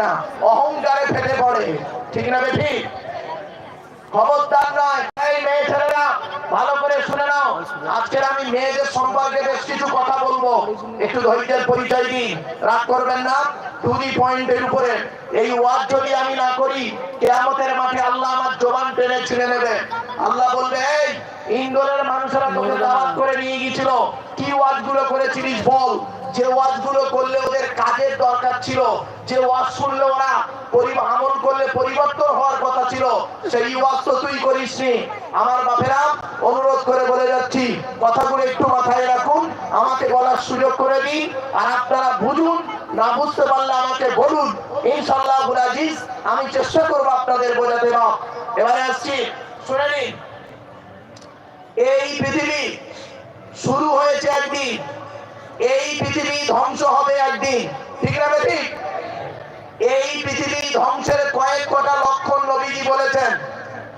না অহংকারে ফেটে পড়ে। ঠিক না বেঠি খবরদার নয় এই মেয়ে ছেলেরা ভালো করে শুনে নাও। আজকের আমি মেয়েদের সম্পর্কে বেশ কিছু কথা বলব। একটু ধৈর্যের পরিচয় দিই রাগ করবেন না টু দি পয়েন্টের উপরে। এই ওয়াজ যদি আমি না করি কেয়ামতের মাঠে আল্লাহ আমার জবান টেনে ছিঁড়ে নেবে। আল্লাহ বলবে এই ইন্দোরের মানুষেরা তোকে দাওয়াত গিয়েছিল কি ওয়াজগুলো করেছিলিস বল? যে ওয়াজগুলো করলে ওদের কাজের দরকার ছিল, যে ওয়াজ শুনলে ওরা আমল করলে পরিবর্তন হওয়ার কথা ছিল, সেই ওয়াজ তো তুই করিসনি। আমার বাপেরা, অনুরোধ করে বলে যাচ্ছি, কথাগুলো একটু মাথায় রাখুন, আমাকে বলার সুযোগ করে দিন, আর আপনারা বুঝুন, না বুঝতে পারলে আমাকে বলুন। ইনশাল্লাহ আব্দুল আজিজ, আমি চেষ্টা করব আপনাদের বোঝাতে। এবারে আসছি, শুনে নিন। এই পৃথিবী শুরু হয়েছে একদিন। এই পৃথিবী ধ্বংস হবে একদিন। ঠিক না ঠিক? এই পৃথিবী ধ্বংসের কয়েক কটা লক্ষণ নবীজি বলেছেন।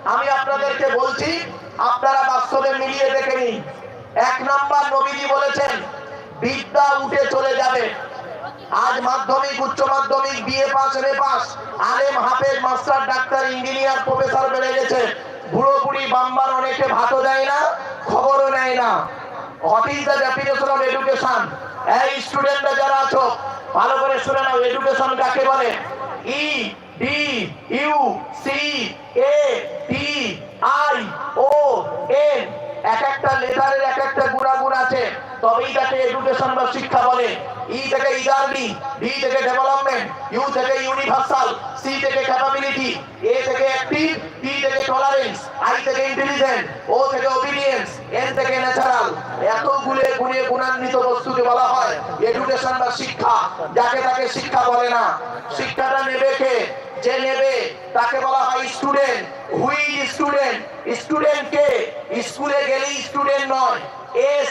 আমি আপনাদেরকে বলছি, আপনারা বাস্তবে মিলিয়ে দেখে নিন। এক নম্বর নবীজি বলেছেন, বিদ্যা উঠে চলে যাবে। আজ মাধ্যমিক, উচ্চ মাধ্যমিক, বিএ পাস, এম পাস, আলেম, হাফেজ, মাস্টার, ডাক্তার, ইঞ্জিনিয়ার, প্রফেসর বেড়ে গেছে। বুড়ো বুড়ি বাম্বার অনেকে ভাতও দেয় না, খবরও নেয় না। দ্য ডেফিনেশন অফ এডুকেশন এই স্টুডেন্টরা যারা আছো, ভালো করে শুনে নাও এডুকেশন কাকে বলে? E D U C A T I O N এক একটা লেটারের এক একটা গুণাগুণ আছে। তবেই তাকে এডুকেশন বা শিক্ষা বলে ই থেকে ইগারলি ডি থেকে ডেভেলপমেন্ট ইউ থেকে ইউনিভার্সাল সি থেকে ক্যাপাবিলিটি এ থেকে অ্যাক্টিভ টি থেকে টলারেন্স আই থেকে ইন্টেলিজেন্ট ও থেকে ওবিডিয়েন্স এন থেকে ন্যাচারাল এত গুলে গুণে গুণান্বিত বস্তুকে বলা হয় এডুকেশন বা শিক্ষা। যাকে তাকে শিক্ষা বলে না। শিক্ষাটা নেবে কে? যে নেবে, তাকে বলা হয় student who is student student কে? স্কুলে গেলেই স্টুডেন্ট নয়। এস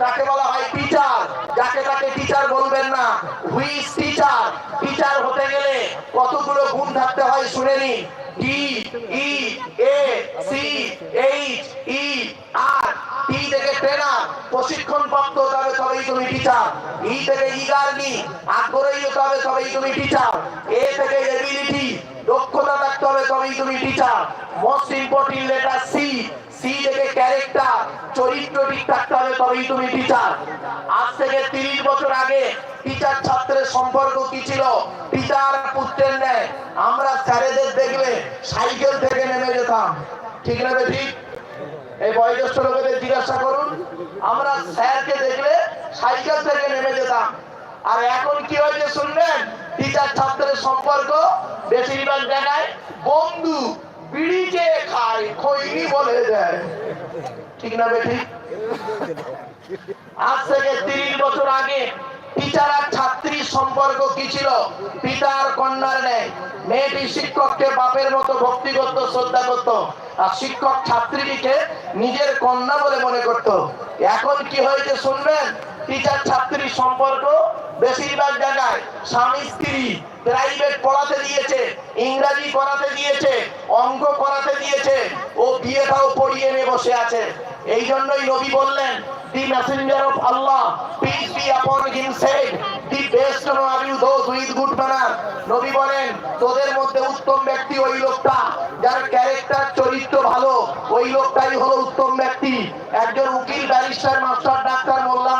তাকে বলা হয় টিচার যাকে তাকে টিচার বলবেন না। হুইস টিচার টিচার হতে গেলে কতগুলো গুণ থাকতে হয় শুনে নি D E A C H E R T থেকে ট্রেনার প্রশিক্ষণ প্রাপ্ত হতে হবে তবেই তুমি টিচার ই থেকে ইগারনি আগ্রহী হতে হবে তবেই তুমি টিচার এ থেকে এবিলিটি দক্ষতা থাকতে হবে তবেই তুমি teacher most important letter C C থেকে ক্যারেক্টার, চরিত্র ঠিক থাকতে হবে তবেই তুমি টিচার আজ থেকে তিরিশ বছর আগে টিচার ছাত্রের সম্পর্ক কি ছিল? টিচার পুত্রের নেয় আমরা স্যারেদের দেখলে সাইকেল থেকে নেমে যেতাম। ঠিক না ঠিক এই বয়োজ্যেষ্ঠ লোকেদের জিজ্ঞাসা করুন। আমরা স্যারকে দেখলে সাইকেল থেকে নেমে যেতাম। আর এখন কি হয়েছে শুনবেন টিচার ছাত্রের সম্পর্ক বেশিরভাগ জায়গায় বন্ধু। বিড়ি চেয়ে খায়, খৈনি বলে দেয়। ঠিক না বেঠি? আজ থেকে তিরিশ বছর আগে টিচার আর ছাত্রীর সম্পর্ক কি ছিল? পিতার কন্যার নেয় মেয়েটি শিক্ষককে বাপের মতো ভক্তি করত শ্রদ্ধা করত আর শিক্ষক ছাত্রীটিকে নিজের কন্যা বলে মনে করত। এখন কি হয়েছে শুনবেন? টিচার ছাত্রীর সম্পর্ক বেশিরভাগ জায়গায় স্বামী স্ত্রী প্রাইভেট পড়াতে দিয়েছে, ইংরাজি করাতে দিয়েছে, অঙ্ক করাতে দিয়েছে, ও বিয়েটাও পড়িয়ে নিয়ে বসে আছে। এই জন্যই নবী বললেন, the messenger of Allah, peace be upon him said, the best are you those with good manner. নবী বলেন, তোদের মধ্যে উত্তম ব্যক্তি ওই লোকটা, যার ক্যারেক্টার চরিত্র ভালো, ওই লোকটাই হলো উত্তম ব্যক্তি। একজন উকিল, ব্যারিস্টার, মাস্টার, ডাক্তার, মোল্লা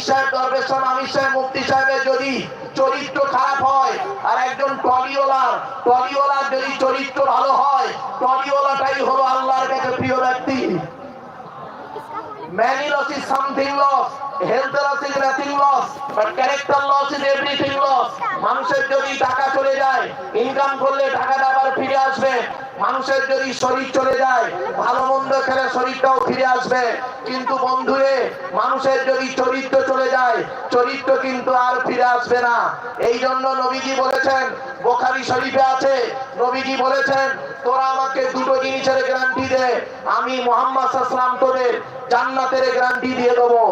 সাহেব পীর সাহেব সাহেব মুফতি সাহেবের যদি চরিত্র খারাপ হয়, আর একজন টলিওয়ালার টলিওয়ালার যদি চরিত্র ভালো হয় টলিওয়ালাটাই হলো আল্লাহর কাছে প্রিয় ব্যক্তি Many loss is something lost. Health loss is nothing lost. But character loss is everything lost. মানুষের যদি টাকা চলে যায় ইনকাম করলে টাকাটা আবার ফিরে আসবে মানুষের যদি শরীর চলে যায়, ভালো মন্দ খেলে শরীরটাও ফিরে আসবে। কিন্তু বন্ধুরে, মানুষের যদি চরিত্র চলে যায়, চরিত্র কিন্তু আর ফিরে আসবে না। এই জন্য নবীজি বলেছেন, বোখারি শরীফে আছে, নবীজি বলেছেন, তোরা আমাকে দুটো জিনিসের গ্যারান্টি দে, আমি মোহাম্মদ আসলাম তোদের জান্নাতের গ্যারান্টি দিয়ে দেবো।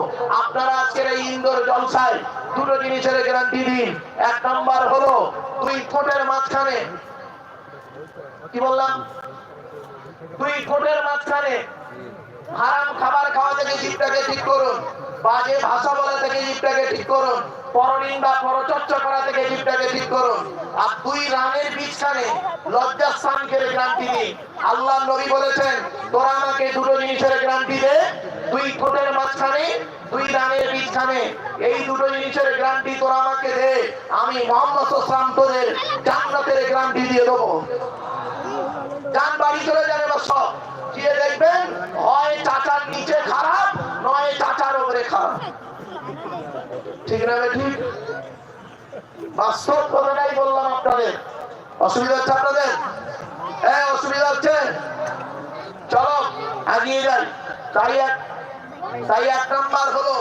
আপনারা আজকের এই ইন্দোর জলসায় দুটো জিনিসের গ্যারান্টি দিন। এক নম্বর হলো, দুই ফুটের মাঝখানে কি বললাম? দুই ফুটের মাঝখানে হারাম খাবার খাওয়া থেকে জীবটাকে ঠিক করুন। বাজে ভাষা বলা থেকে জীবটাকে ঠিক করুন। পরনিন্দা পরচর্চা করা থেকে জীবটাকে ঠিক করুন। আর দুই রানের বীজখানে লজ্জাস্থান করে গ্রান্টি দিন। আল্লাহ নবী বলেছেন, তোরা আমাকে দুটো জিনিসের গ্রান্টি দে। দুই ফুটের মাঝখানে, দুই রানের বীজখানে এই দুটো জিনিসের গ্রান্টি তোরা আমাকে দে। আমি মোহাম্মদ তোদের জান্নাতের গ্রান্টি দিয়ে দেবো। যান বাড়ি চলে যান এবার সব গিয়ে দেখবেন, হয় চাচার নিচে খারাপ, নয় চাচার উপরে খারাপ। ঠিক না ঠিক বাস্তব কথাটাই বললাম আপনাদের। অসুবিধা হচ্ছে আপনাদের? হ্যাঁ অসুবিধা হচ্ছে। চলো, এগিয়ে যাই তাই এক তাই এক নাম্বার হলো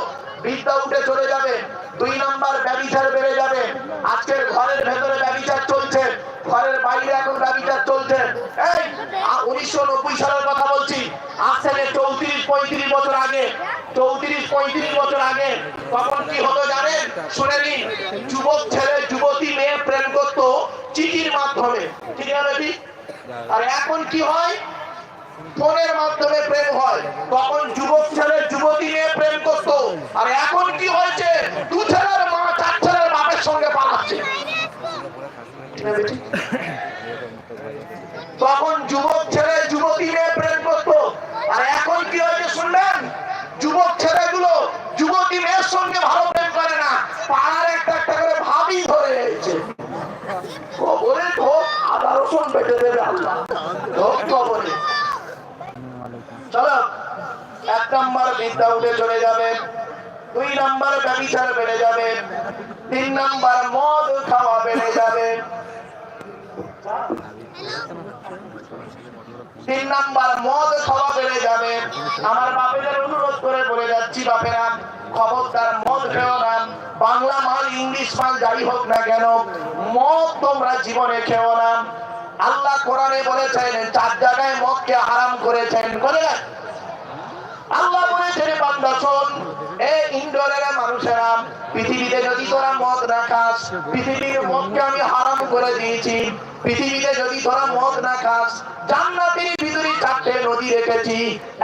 বিদ্যা উঠে চলে যাবে। দুই নাম্বার ব্যবচার বেড়ে যাবে। আজকের ঘরের ভেতরে ব্যবচার চলছে, ঘরের বাইরে এখন ব্যবচার চলছে। এই উনিশশো নব্বই সালের কথা বলছি। আজ থেকে চৌত্রিশ, পঁয়ত্রিশ বছর আগে, চৌত্রিশ, পঁয়ত্রিশ বছর আগে, তখন কি হতো জানেন? শুনে নিন, যুবক ছেলে, যুবতী মেয়ে প্রেম করতো চিঠির মাধ্যমে। ঠিক আছে আর এখন কি হয়? ফোনের মাধ্যমে প্রেম হয়। তখন যুবক ছেলে, যুবতী নিয়ে প্রেম করত আর এখন কি হয়েছে দু ছেলের মা চার ছেলের বাপের সঙ্গে পালাচ্ছে তখন যুবক ছেলে যুবতী নিয়ে প্রেম করত। আর এখন কি হয়েছে শুনলেন যুবক ছেলেগুলো যুবতী মেয়ের সঙ্গে ভালো প্রেম করে না। পাড়ার একটা একটা করে ভাবি ধরে রয়েছে কবরে ঢোক আদা রসুন বেটে দেবে আল্লাহ। ঢোক কবরে চলো, এক নম্বর বিদ্যা উঠে চলে যাবে। দুই নম্বর ব্যবচার বেড়ে যাবে, তিন নম্বর মদ খাওয়া বেড়ে যাবে। তিন নাম্বার মদ খাওয়া বেড়ে যাবে। আমার বাপেদের অনুরোধ করে বলে যাচ্ছি, বাপেরা, খবরদার মদ খেও না। বাংলা মাল, ইংলিশ মাল, যাই হোক না কেন, মদ তোমরা জীবনে খেও না। আল্লাহ কোরআনে বলেছেন, চার জায়গায় মদকে হারাম করেছেন। বলে আল্লাহ বলেছেন এই ইন্ডোরের মানুষেরা পৃথিবীতে যদি তোরা মদ রাখাস পৃথিবীর মদকে আমি হারাম করে দিয়েছি। পৃথিবীতে যদি তোরা মদ না খাস, জান্নাতের নদী রেখেছি।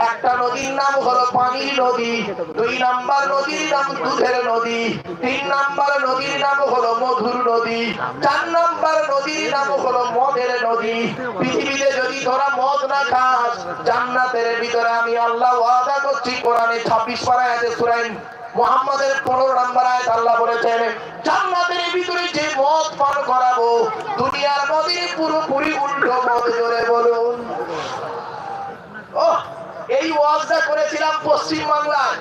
একটা নদীর নাম হলো পানির নদী, দুই নাম্বার নদীর নাম দুধের নদী, তিন নাম্বার নদীর নাম হলো মধুর নদী, চার নাম্বার নদীর নাম হলো মদের নদী। পৃথিবীতে যদি তোরা মদ না খাস, জান্নাতের ভিতরে আমি আল্লাহ ওয়াদা করছি, কোরআনে ছাব্বিশ পাড়ায় আছে সুরাইন মোহাম্মদের পনেরো নাম্বার আয়াত আল্লাহ বলেছেন, জান্নাতের ভিতরে যে মদ পান করাবো, দুনিয়ার মদের পুরোপুরি উল্টো মদ, জোরে বলুন। এই ওয়াজটা করেছিলাম পশ্চিম বাংলায়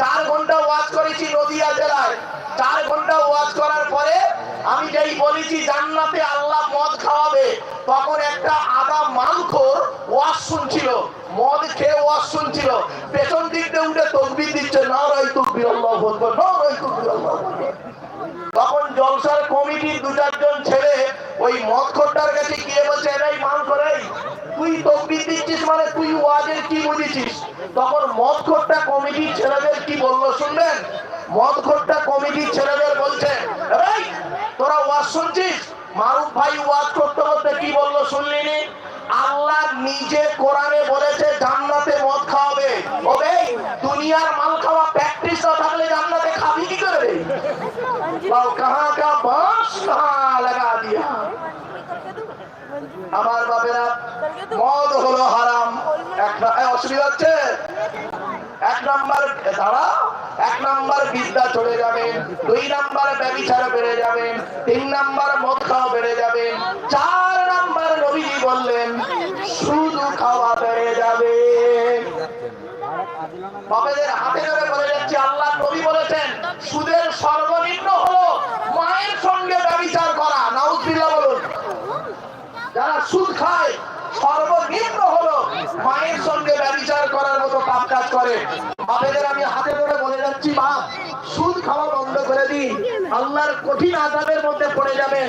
চার ঘণ্টা ওয়াজ করেছি নদিয়া জেলায়। চার ঘণ্টা ওয়াজ করার পরে আমি যেই বলেছি, জান্নাতে আল্লাহ মদ খাওয়াবে। তখন একটা আদা মালখোর ওয়াজ শুনছিল। মদ খেয়ে ওয়াজ শুনছিল। পেছন দিক দিয়ে উঠে তকবির দিচ্ছে না রাই তকবির আল্লাহ বলব না রাই তকবির আল্লাহ। তখন জলসার কমিটির দু চারজন ছেলে ওই মদ খোরটার কাছে গিয়ে বলছে এরাই মাল করে তুই তকবির দিচ্ছিস মানে তুই ওয়াজের কি বুঝেছিস তখন মদ খোট্টা কমিটির ছেলেদের কি বলল শুনবেন? মদ খোট্টা কমিটির ছেলেদের বলছে তোরা ওয়াজ শুনছিস? মারুফ ভাই ওয়াজ করতে করতে কি বলল শুনলি আল্লাহ নিজে কোরআনে বলেছে, জান্নাতে মদ খাওয়াবে। ওবে, দুনিয়ার মাল খাওয়া প্র্যাকটিস না থাকলে জান্নাতে খাবি কি করে বল কাহা কা বাঁশ কাহা লাগা দিয়া। আমার বাপেরা, মদ হলো হারাম। অসুবিধা হচ্ছে এক নাম্বার দাঁড়া, এক নাম্বার বিদ্যা চলে যাবে, দুই নাম্বার ব্যবচার বেড়ে যাবে, তিন নাম্বার মদ খাওয়া বেড়ে যাবে, চার নাম্বার নবীজি বললেন শুধু খাওয়া বেড়ে যাবে বাবাদের হাতে ধরে বলে যাচ্ছে আল্লাহ নবী বলেছেন সুদের সর্বনিম্ন হলো মায়ের সঙ্গে ব্যবচার করা নাউজবিল্লাহ বলুন যারা সুদ খায় সর্বনিম্ন হলো মায়ের সঙ্গে ব্যবচার করার মতো কাজ বাপেদের আমি হাতে ধরে বলে যাচ্ছি, মা, সুদ খাওয়া বন্ধ করে দিন। আল্লাহর কঠিন আজাদের মধ্যে পড়ে যাবে